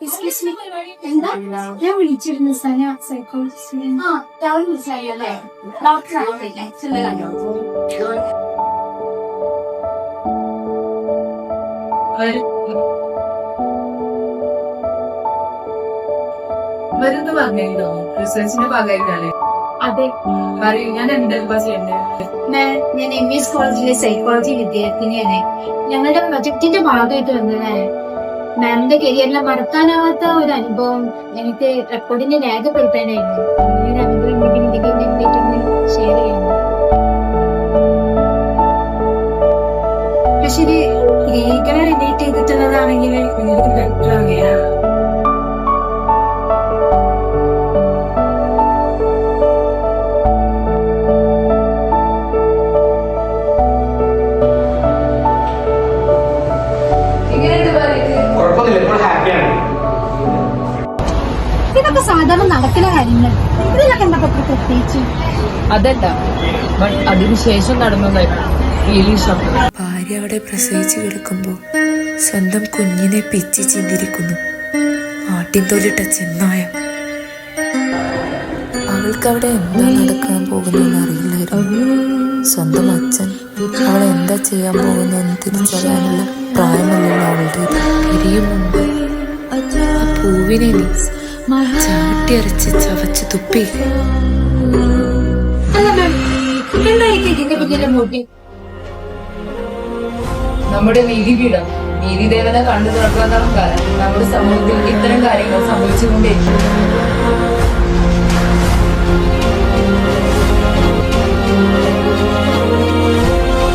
Excuse me എന്താ? ഞാൻ വിളിച്ചിരുന്നു സന സൈക്കോളജിസ്റ്റിനെ ആ രാവിലെ വിളിച്ചായി അല്ലേ? ചെന്ന് കണ്ടോ? വരുന്ന് പറഞ്ഞിരുന്നോ? റിസർച്ചിന്റെ ഭാഗമായിട്ടാണ് അതെ. പറയൂ ഞാൻ എന്താ ചെയ്യണ്ടേ? ഞാൻ എം എസ് കോളേജിലെ സൈക്കോളജി വിദ്യാർത്ഥിനിയാണ്. ഞങ്ങളുടെ പ്രൊജക്ടിന്റെ ഭാഗമായിട്ട് വന്നതാണ് മാമിന്റെ കരിയറിലെ മറക്കാനാവാത്ത ഒരു അനുഭവം എനിക്ക് റെക്കോർഡിന് രേഖപ്പെടുത്താനായിരുന്നു. ഈ ഒരു അനുഭവം ഉണ്ടെങ്കിൽ ചെയ്തിട്ടുള്ളതാണെങ്കിൽ എനിക്ക് ബെറ്റർ ആവുകയാണ്. സാധാരണ നടക്കുന്ന കാര്യങ്ങൾ ഇതിലൊക്കെ എന്താ പ്രത്യേകിച്ച്? അതല്ല അതിനുശേഷം നടന്നതായിരുന്നു ഭാര്യ അവിടെ പ്രസവിച്ചു കിടക്കുമ്പോൾ സ്വന്തം കുഞ്ഞിനെ പിച്ചി ചിന്തിരിക്കുന്നു. ആട്ടിൻതോലിട്ട ചെന്നായ. അവൾക്ക് അവിടെ എന്താ നടക്കാൻ പോകുന്നതെന്ന് അറിയില്ലായിരുന്നു. സ്വന്തം അച്ഛൻ അവൾ എന്താ ചെയ്യാൻ പോകുന്നതെന്ന് തിരിച്ചറിയാനുള്ള പ്രായമല്ലല്ലോ അവളുടെ പിരിയും മുമ്പ് പൂവിനെ നീ ചാട്ടിയരച്ച് ചവച്ച് തുപ്പി. നമ്മുടെ മോട്ടീവ് നമ്മുടെ നീതിപീഠം നീതിദേവത കണ്ടു തുറക്കാത്ത കാലം. നമ്മുടെ സമൂഹത്തിൽ ഇത്തരം കാര്യങ്ങൾ സംഭവിച്ചുകൊണ്ടേയിരിക്കും.